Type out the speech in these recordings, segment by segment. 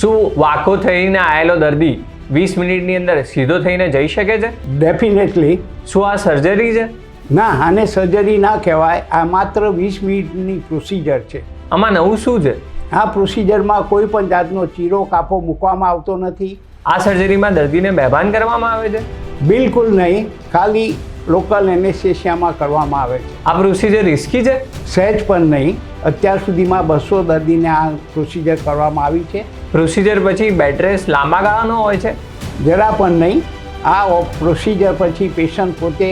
શું વાકો થઈને આવેલો દર્દી વીસ મિનિટની અંદર સીધો થઈને જઈ શકે છે? ડેફિનેટલી શું આ સર્જરી છે? ના આને સર્જરી ના કહેવાય. આ માત્ર વીસ મિનિટની પ્રોસિજર છે. આમાં નવું શું છે? આ પ્રોસિજરમાં કોઈ પણ જાતનો ચીરો કાપો મૂકવામાં આવતો નથી. આ સર્જરીમાં દર્દીને મહેબાન કરવામાં આવે છે? બિલકુલ નહીં. ખાલી લોકલ એનેસ્થેશિયામાં કરવામાં આવે છે. આ પ્રોસિજર રિસ્કી છે? સહેજ પણ નહીં. અત્યાર સુધીમાં બસો દર્દીને આ પ્રોસિજર કરવામાં આવી છે. પ્રોસિજર પછી બેડ રેસ્ટ લાંબા ગાળાનો હોય છે? જરા પણ નહીં. આ પ્રોસિજર પછી પેશન્ટ પોતે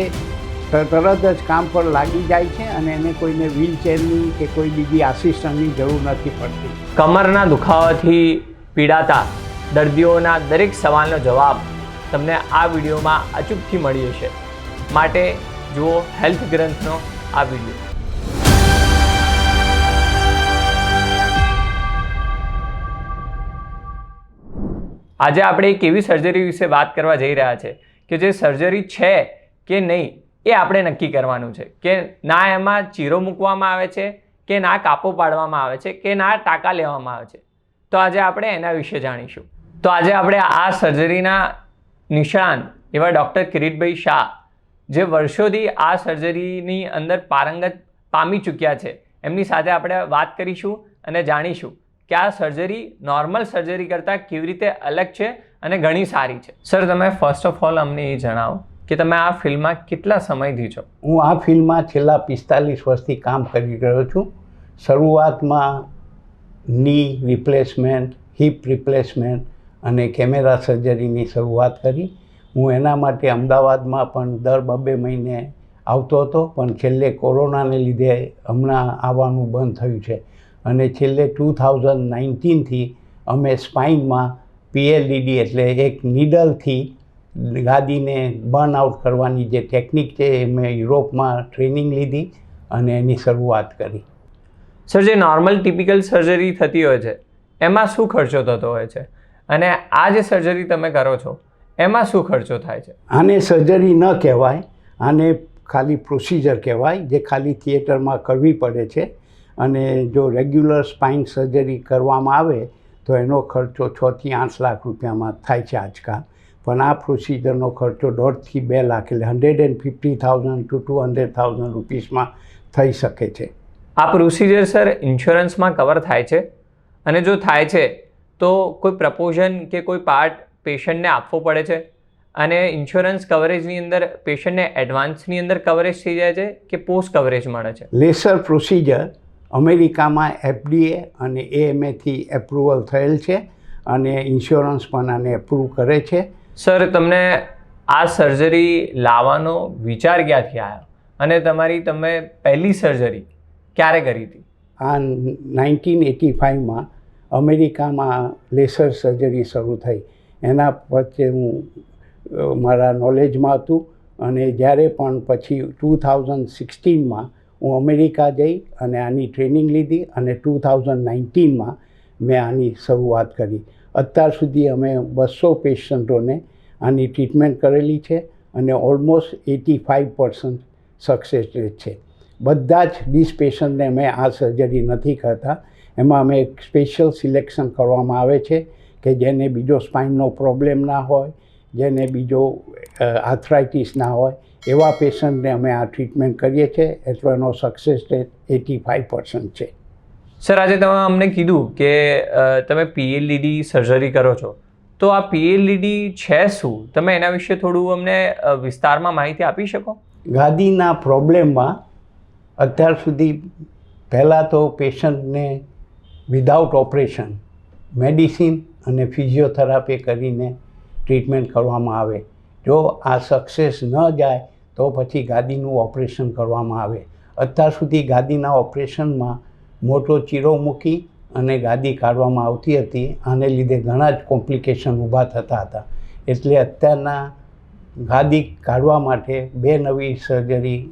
તરત જ કામ પર લાગી જાય છે અને એને કોઈને વ્હીલચેરની કે કોઈ બીજી આસિસ્ટન્ટની જરૂર નથી પડતી. કમરના દુખાવાથી પીડાતા દર્દીઓના દરેક સવાલનો જવાબ તમને આ વિડીયોમાં અચૂકથી મળી જશે. માટે જુઓ હેલ્થ ગ્રંથનો આ વીડિયો આજે આપણે એક એવી સર્જરી વિશે વાત કરવા જઈ રહ્યા છે કે જે સર્જરી છે કે નહીં એ આપણે નક્કી કરવાનું છે. કે ના એમાં ચીરો મૂકવામાં આવે છે, કે ના કાપો પાડવામાં આવે છે, કે ના ટાંકા લેવામાં આવે છે. તો આજે આપણે એના વિશે જાણીશું. તો આજે આપણે આ સર્જરીના નિષ્ણાંત એવા ડૉક્ટર કિરીટભાઈ શાહ જે વર્ષોથી આ સર્જરીની અંદર પારંગત પામી ચૂક્યા છે. એમની સાથે આપણે વાત કરીશું અને જાણીશું કે આ સર્જરી નોર્મલ સર્જરી કરતાં કેવી રીતે અલગ છે અને ઘણી સારી છે. સર તમે ફર્સ્ટ ઓફ ઓલ અમને એ જણાવો કે તમે આ ફિલ્મમાં કેટલા સમયથી છો? હું આ ફિલ્મમાં છેલ્લા પિસ્તાલીસ વર્ષથી કામ કરી રહ્યો છું. શરૂઆતમાં ની રિપ્લેસમેન્ટ હિપ રિપ્લેસમેન્ટ અને કેમેરા સર્જરીની શરૂઆત કરી. હું એના માટે અમદાવાદમાં પણ દર બબે મહિને આવતો હતો, પણ છેલ્લે કોરોનાને લીધે હમણાં આવવાનું બંધ થયું છે. અને છેલ્લે ટુ થાઉઝન્ડ નાઇન્ટીનથી અમે સ્પાઇનમાં પીએલડીડી એટલે એક નીડલથી ગાદીને બર્ન આઉટ કરવાની જે ટેકનિક છે એ મેં યુરોપમાં ટ્રેનિંગ લીધી અને એની શરૂઆત કરી. સર, જે નોર્મલ ટિપિકલ સર્જરી થતી હોય છે, એમાં શું ખર્ચો થતો હોય છે? અને આ જે સર્જરી તમે કરો છો એમાં શું ખર્ચો થાય છે? આને સર્જરી ન કહેવાય આને ખાલી પ્રોસિજર કહેવાય જે ખાલી થિયેટરમાં કરવી પડે છે. અને જો રેગ્યુલર સ્પાઇન સર્જરી કરવામાં આવે તો એનો ખર્ચો છથી આઠ લાખ રૂપિયામાં થાય છે આજકાલ. પણ આ પ્રોસિજરનો ખર્ચો દોઢથી બે લાખ એટલે hundred and fifty thousand two two hundred thousand રૂપીસમાં થઈ શકે છે. આ પ્રોસિજર સર ઇન્સ્યોરન્સમાં કવર થાય છે? અને જો થાય છે તો કોઈ પ્રપોઝન કે કોઈ પાર્ટ પેશન્ટને આપવો પડે છે અને ઇન્સ્યોરન્સ કવરેજની અંદર પેશન્ટને એડવાન્સની અંદર કવરેજ થઈ જાય છે કે પોસ્ટ કવરેજ મળે છે? લેસર પ્રોસિજર અમેરિકામાં એફડીએ અને એએમએથી એપ્રુવલ થયેલ છે અને ઇન્સ્યોરન્સ પણ આને એપ્રુવ કરે છે. સર તમને આ સર્જરી લાવવાનો વિચાર ક્યાંથી આવ્યો? અને તમારી તમે પહેલી સર્જરી ક્યારે કરી હતી? આ નાઇન્ટીન એટી ફાઇવમાં અમેરિકામાં લેસર સર્જરી શરૂ થઈ. એના વચ્ચે હું મારા નોલેજમાં હતું અને જ્યારે પણ પછી ટુ થાઉઝન્ડ સિક્સટીનમાં હું અમેરિકા જઈ અને આની ટ્રેનિંગ લીધી અને ટુ થાઉઝન્ડ નાઇન્ટીનમાં મેં આની શરૂઆત કરી. અત્યાર સુધી અમે બસો પેશન્ટોને આની ટ્રીટમેન્ટ કરેલી છે અને almost eighty five percent success rate છે. બધા જ વીસ પેશન્ટને અમે આ સર્જરી નથી કરતા. એમાં અમે એક સ્પેશિયલ સિલેક્શન કરવામાં આવે છે કે જેને બીજો સ્પાઇનનો પ્રોબ્લેમ ના હોય જેને બીજો આર્થરાઇટિસ ના હોય એવા પેશન્ટને અમે આ ટ્રીટમેન્ટ કરીએ છીએ. એટલો એનો success rate eighty five percent છે. સર આજે તમે અમને કીધું કે તમે પીએલઈડી સર્જરી કરો છો. તો આ પીએલઈડી છે શું? તમે એના વિશે થોડું અમને વિસ્તારમાં માહિતી આપી શકો? ગાદીના પ્રોબ્લેમમાં અત્યાર સુધી પહેલાં તો પેશન્ટને વિધાઉટ ઓપરેશન મેડિસિન અને ફિઝિયોથેરાપી કરીને ટ્રીટમેન્ટ કરવામાં આવે. જો આ સક્સેસ ન જાય, તો પછી ગાદીનું ઓપરેશન કરવામાં આવે. અત્યાર સુધી ગાદીના ઓપરેશનમાં મોટો ચીરો મૂકી અને ગાદી કાઢવામાં આવતી હતી, આને લીધે ઘણા જ કોમ્પ્લિકેશન ઊભા થતા હતા. એટલે અત્યારના ગાદી કાઢવા માટે બે નવી સર્જરી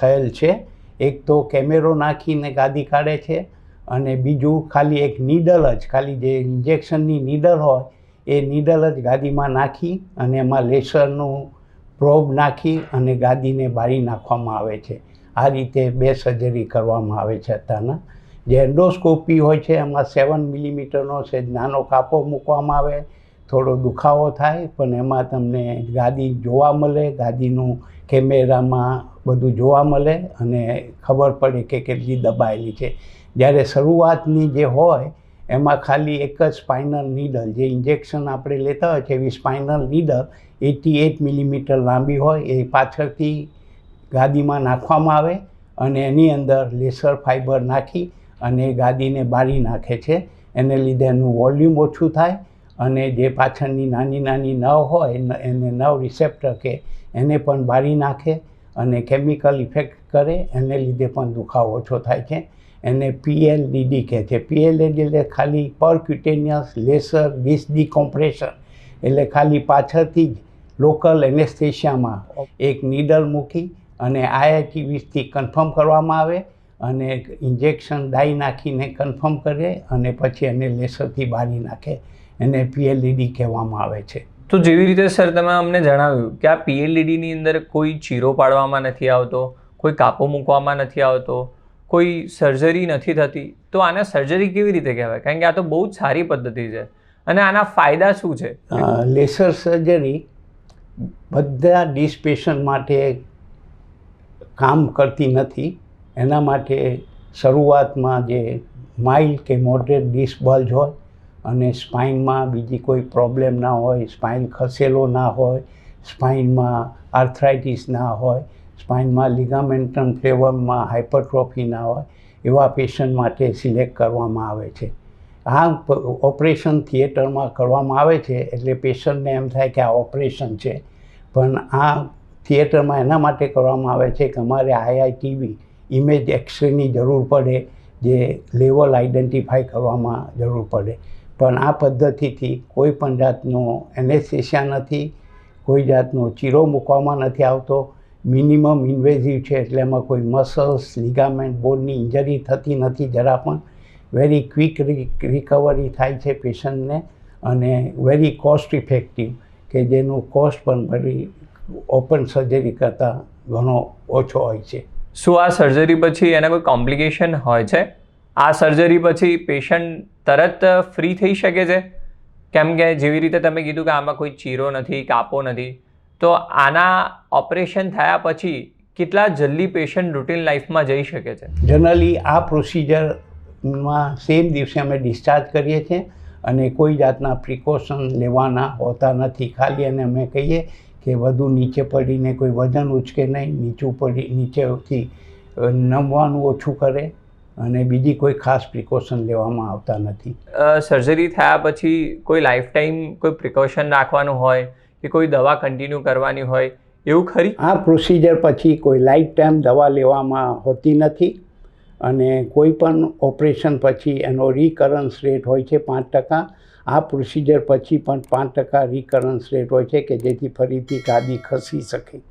થયેલ છે. એક તો કેમેરો નાખીને ગાદી કાઢે છે અને બીજું ખાલી એક નીડલ જ, ખાલી જે ઇન્જેક્શનની નીડલ હોય, એ નીડલ જ ગાદીમાં નાખી અને એમાં લેસરનું પ્રોબ નાખી અને ગાદીને બાળી નાખવામાં આવે છે. આ રીતે બે સર્જરી કરવામાં આવે છે અત્યારના. જે એન્ડોસ્કોપી હોય છે, એમાં સેવન મિલીમીટરનો છે, નાનો કાપો મૂકવામાં આવે, થોડો દુખાવો થાય, પણ એમાં તમને ગાદી જોવા મળે, ગાદીનું કેમેરામાં બધું જોવા મળે અને ખબર પડે કે કેટલી દબાયેલી છે. જ્યારે શરૂઆતની જે હોય, એમાં ખાલી એક જ સ્પાઇનલ નીડલ જે ઇન્જેક્શન આપણે લેતા હોય છે, એવી spinal needle eighty eight millimetre લાંબી હોય, એ પાછળથી ગાદીમાં નાખવામાં આવે અને એની અંદર લેસર ફાઇબર નાખી અને ગાદીને બાળી નાખે છે. એને લીધે એનું વોલ્યુમ ઓછું થાય અને જે પાછળની નાની નાની નવ હોય, એને નવ રિસેપ્ટર કે એને પણ બાળી નાખે અને કેમિકલ ઇફેક્ટ કરે, એને લીધે પણ દુખાવો ઓછો થાય છે. એને પીએલડીડી કહે છે. પીએલડીડી એટલે ખાલી પરક્યુટેનિયસ લેસર ડિસ ડિકોમ્પ્રેશન એટલે ખાલી પાછળથી જ લોકલ એનેસ્થેશિયામાં એક નીડલ મૂકી અને આઈઆઈટી વીસથી કન્ફર્મ કરવામાં આવે અને ઇન્જેક્શન ડાઈ નાખીને કન્ફર્મ કરે અને પછી એને લેસરથી બાળી નાખે. એને પીએલઈડી કહેવામાં આવે છે. તો જેવી રીતે સર તમે અમને જણાવ્યું કે આ પીએલડીની અંદર કોઈ ચીરો પાડવામાં નથી આવતો, કોઈ કાપો મૂકવામાં નથી આવતો, કોઈ સર્જરી નથી થતી, તો આને સર્જરી કેવી રીતે કહેવાય? કારણ કે આ તો બહુ જ સારી પદ્ધતિ છે. અને આના ફાયદા શું છે? લેસર સર્જરી બધા ડિસ પેશન્ટ માટે કામ કરતી નથી. એના માટે શરૂઆતમાં જે માઇલ્ડ કે મોડરેટ ડિસબલ્જ હોય અને સ્પાઇનમાં બીજી કોઈ પ્રોબ્લેમ ના હોય, સ્પાઇન ખસેલો ના હોય, સ્પાઇનમાં આર્થરાઇટિસ ના હોય, સ્પાઇનમાં લિગામેન્ટમ ફ્લેવરમાં હાઇપરટ્રોફી ના હોય, એવા પેશન્ટ માટે સિલેક્ટ કરવામાં આવે છે. આ ઓપરેશન થિયેટરમાં કરવામાં આવે છે, એટલે પેશન્ટને એમ થાય કે આ ઓપરેશન છે. પણ આ થિયેટરમાં એના માટે કરવામાં આવે છે કે અમારે આઈઆઈટીવી ઇમેજ એક્સરેની જરૂર પડે, જે લેવલ આઈડેન્ટિફાઈ કરવામાં જરૂર પડે. પણ આ પદ્ધતિથી કોઈ પણ જાતનો એનેસ્થેશિયા નથી, કોઈ જાતનો ચીરો મૂકવામાં નથી આવતો. મિનિમમ ઇન્વેઝિવ છે એટલે એમાં કોઈ મસલ્સ, લિગામેન્ટ, બોનની ઇન્જરી થતી નથી જરા પણ. વેરી ક્વિક રિકવરી થાય છે પેશન્ટને અને વેરી કોસ્ટ ઇફેક્ટિવ કે જેનું કોસ્ટ પણ ભરી ઓપન સર્જરી કરતાં ઘણો ઓછો હોય છે. શું આ સર્જરી પછી એના કોઈ કોમ્પ્લિકેશન હોય છે? આ સર્જરી પછી પેશન્ટ તરત ફ્રી થઈ શકે છે? કેમ કે જેવી રીતે તમે કીધું કે આમાં કોઈ ચીરો નથી, કાપો નથી, તો આના ઓપરેશન થયા પછી કેટલા જલ્દી પેશન્ટ રૂટીન લાઈફમાં જઈ શકે છે? જનરલી આ પ્રોસિજરમાં સેમ દિવસે અમે ડિસ્ચાર્જ કરીએ છીએ અને કોઈ જાતના પ્રિકોશન લેવાના હોતા નથી. ખાલી અને અમે કહીએ કે વધુ નીચે પડીને કોઈ વજન ઉચકે નહીં, નીચું પડી, નીચેથી નમવાનું ઓછું કરે અને બીજી કોઈ ખાસ પ્રિકોશન લેવામાં આવતા નથી. સર્જરી થયા પછી કોઈ લાઈફ ટાઈમ કોઈ પ્રિકોશન રાખવાનું હોય કે કોઈ દવા કન્ટિન્યુ કરવાની હોય એવું ખરી? આ પ્રોસિજર પછી કોઈ લાઈફ ટાઈમ દવા લેવામાં હોતી નથી અને કોઈ પણ ઓપરેશન પછી એનો રિકરન્સ રેટ હોય છે પાંચ ટકા. આ પ્રોસિજર પછી પણ પાંચ ટકા રિકરન્સ રેટ હોય છે કે જેથી ફરીથી ગાદી ખસી શકે.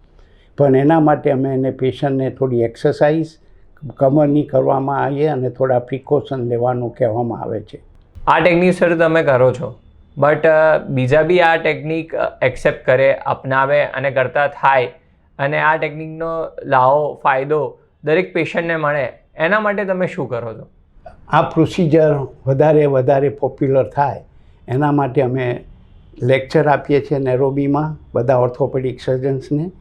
પણ એના માટે અમે એને પેશન્ટને થોડી એક્સરસાઇઝ કમરની કરવામાં આવીએ અને થોડા પ્રિકોશન લેવાનું કહેવામાં આવે છે. આ ટેકનિક સર તમે કરો છો. બટ બીજા બી આ ટેકનિક એક્સેપ્ટ કરે અપનાવે અને કરતા થાય અને આ ટેકનિકનો લાવો ફાયદો દરેક પેશન્ટને મળે એના માટે તમે શું કરો છો? આ પ્રોસિજર વધારે વધારે પોપ્યુલર થાય. એના માટે અમે લેક્ચર આપીએ છીએ નેરોબીમાં બધા ઓર્થોપેડિક સર્જન્સને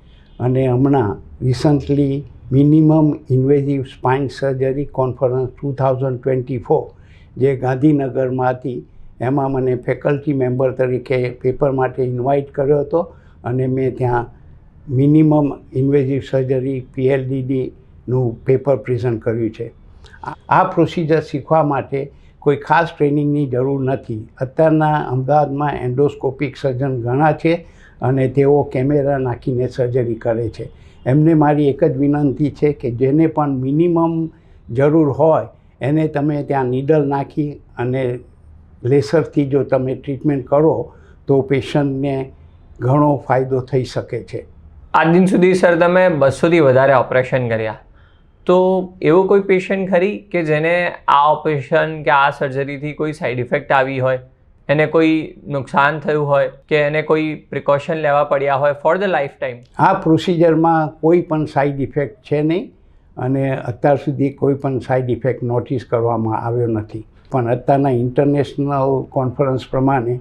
અને હમણાં recently minimum invasive spine surgery conference two thousand twenty four, જે ગાંધીનગરમાં હતી એમાં મને ફેકલ્ટી મેમ્બર તરીકે પેપર માટે ઇન્વાઇટ કર્યો હતો અને મેં ત્યાં મિનિમમ ઇન્વેઝિવ સર્જરી પીએલડીડીનું પેપર પ્રેઝન્ટ કર્યું છે. આ- પ્રોસિજર શીખવા માટે કોઈ ખાસ ટ્રેનિંગની જરૂર નથી. અત્યારના અમદાવાદમાં એન્ડોસ્કોપિક સર્જન ઘણા છે. અને તેઓ કેમેરા નાખીને સર્જરી કરે છે. એમને મારી એક જ વિનંતી છે કે જેને પણ મિનિમમ જરૂર હોય, એને તમે ત્યાં નીડલ નાખી અને લેસરથી જો તમે ટ્રીટમેન્ટ કરો, તો પેશન્ટને ઘણો ફાયદો થઈ શકે છે. આજ દિન સુધી સર તમે બસોથી વધારે ઓપરેશન કર્યા. તો એવો કોઈ પેશન્ટ ખરી કે જેને આ ઓપરેશન કે આ સર્જરીથી કોઈ સાઈડ ઇફેક્ટ આવી હોય? એને કોઈ નુકસાન થયું હોય કે એને કોઈ પ્રિકોશન લેવા પડ્યા હોય ફોર ધ લાઈફ ટાઈમ આ પ્રોસિજરમાં કોઈ પણ સાઈડ ઇફેક્ટ છે નહીં અને અત્યાર સુધી કોઈ પણ સાઈડ ઇફેક્ટ નોટિસ કરવામાં આવ્યો નથી. પણ અત્યારના ઇન્ટરનેશનલ કોન્ફરન્સ પ્રમાણે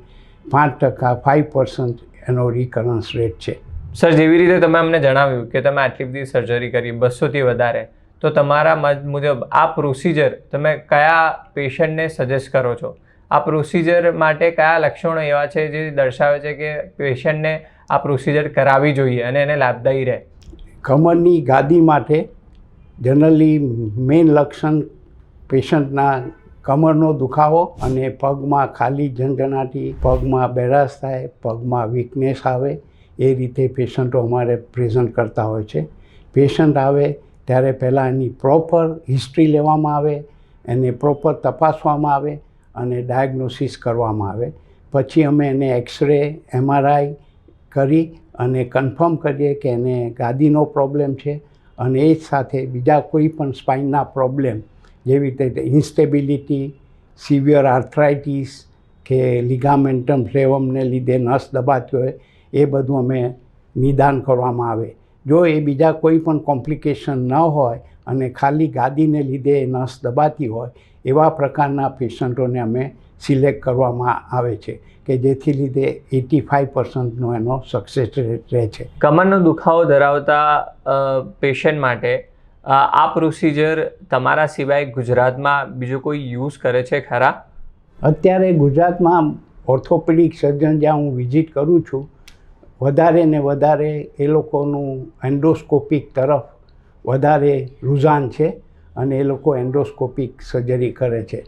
પાંચ ટકા ફાઇવ પર્સન્ટ એનો રિકરન્સ રેટ છે. સર જેવી રીતે તમે અમને જણાવ્યું કે તમે આટલી બધી સર્જરી કરી બસોથી વધારે તો તમારા મત મુજબ આ પ્રોસિજર તમે કયા પેશન્ટને સજેસ્ટ કરો છો? આ પ્રોસિજર માટે કયા લક્ષણો એવા છે જે દર્શાવે છે કે પેશન્ટને આ પ્રોસિજર કરાવવી જોઈએ અને એને લાભદાયી રહે? કમરની ગાદી માટે જનરલી મેઇન લક્ષણ પેશન્ટના કમરનો દુખાવો અને પગમાં ખાલી ઝંઝણાટી પગમાં બેરાશ થાય, પગમાં વીકનેસ આવે, એ રીતે પેશન્ટો અમારે પ્રેઝન્ટ કરતા હોય છે. પેશન્ટ આવે ત્યારે પહેલાં એની પ્રોપર હિસ્ટ્રી લેવામાં આવે, એને પ્રોપર તપાસવામાં આવે અને ડાયગ્નોસિસ કરવામાં આવે. પછી અમે એને એક્સરે, એમઆરઆઈ કરી અને કન્ફર્મ કરીએ કે એને ગાદીનો પ્રોબ્લેમ છે અને એ જ સાથે બીજા કોઈ પણ સ્પાઇનના પ્રોબ્લેમ જેવી રીતે ઇન્સ્ટેબિલિટી, સિવિયર આર્થરાઇટીસ કે લિગામેન્ટમ ફ્લેવમને લીધે નસ દબાતી હોય, એ બધું અમે નિદાન કરવામાં આવે. જો એ બીજા કોઈ પણ કોમ્પ્લિકેશન ન હોય અને ખાલી ગાદીને લીધે એ નસ દબાતી હોય એવા પ્રકારના પેશન્ટોને અમે સિલેક્ટ કરવામાં આવે છે કે જેથી લીધે એટી ફાઇવ પર્સન્ટનો એનો સક્સેસ રેટ રહે છે. કમરનો દુખાવો ધરાવતા પેશન્ટ માટે આ પ્રોસિજર તમારા સિવાય ગુજરાતમાં બીજો કોઈ યુઝ કરે છે ખરા? અત્યારે ગુજરાતમાં ઓર્થોપેડિક સર્જન જ્યાં હું વિઝિટ કરું છું વધારે ને વધારે એ લોકોનું એન્ડોસ્કોપિક તરફ વધારે રુઝાન છે અને એ લોકો એન્ડોસ્કોપિક સર્જરી કરે છે.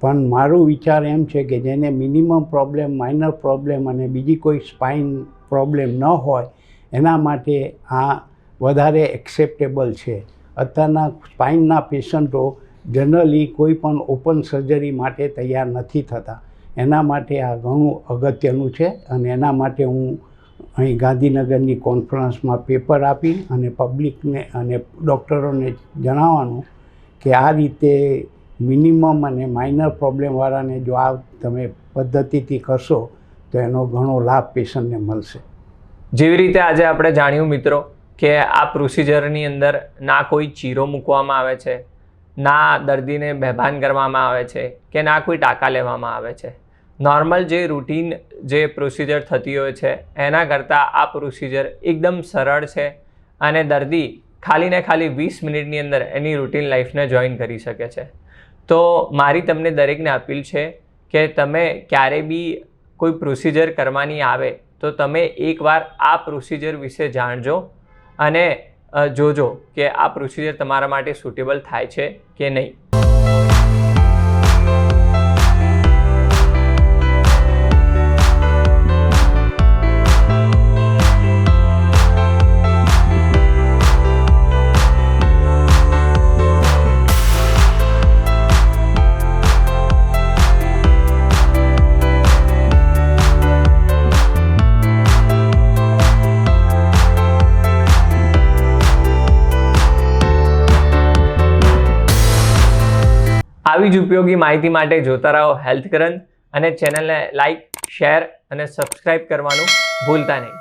પણ મારું વિચાર એમ છે કે જેને મિનિમમ પ્રોબ્લેમ, માઇનર પ્રોબ્લેમ અને બીજી કોઈ સ્પાઇન પ્રોબ્લેમ ન હોય, એના માટે આ વધારે એક્સેપ્ટેબલ છે. અત્યારના સ્પાઇનના પેશન્ટો જનરલી કોઈ પણ ઓપન સર્જરી માટે તૈયાર નથી થતા. એના માટે આ ઘણું અગત્યનું છે અને એના માટે હું અહીં ગાંધીનગરની કોન્ફરન્સમાં પેપર આપી અને પબ્લિકને અને ડૉક્ટરોને જણાવવાનું કે આ રીતે મિનિમમ અને માઇનર પ્રોબ્લેમવાળાને જો આ તમે પદ્ધતિથી કરશો, તો એનો ઘણો લાભ પેશન્ટને મળશે. જેવી રીતે આજે આપણે જાણ્યું મિત્રો કે આ પ્રોસિજરની અંદર ના કોઈ ચીરો મૂકવામાં આવે છે, ના દર્દીને બેભાન કરવામાં આવે છે કે ના કોઈ ટાંકા લેવામાં આવે છે. નોર્મલ જે રૂટીન જે પ્રોસિજર થતી હોય છે, એના કરતાં આ પ્રોસિજર એકદમ સરળ છે અને દર્દી ખાલી ને ખાલી વીસ મિનિટની અંદર એની રૂટીન લાઈફને જોઈન કરી શકે છે. તો મારી તમને દરેકને અપીલ છે કે તમે ક્યારે બી કોઈ પ્રોસિજર કરવાની આવે તો તમે એકવાર આ પ્રોસિજર વિશે જાણજો અને જોજો કે આ પ્રોસિજર તમારા માટે સુટેબલ થાય છે કે નહીં. આવી જ ઉપયોગી માહિતી માટે જોતા રહો હેલ્થ કરંટ અને ચેનલને લાઈક, શેર અને સબસ્ક્રાઇબ કરવાનું ભૂલતા નહીં.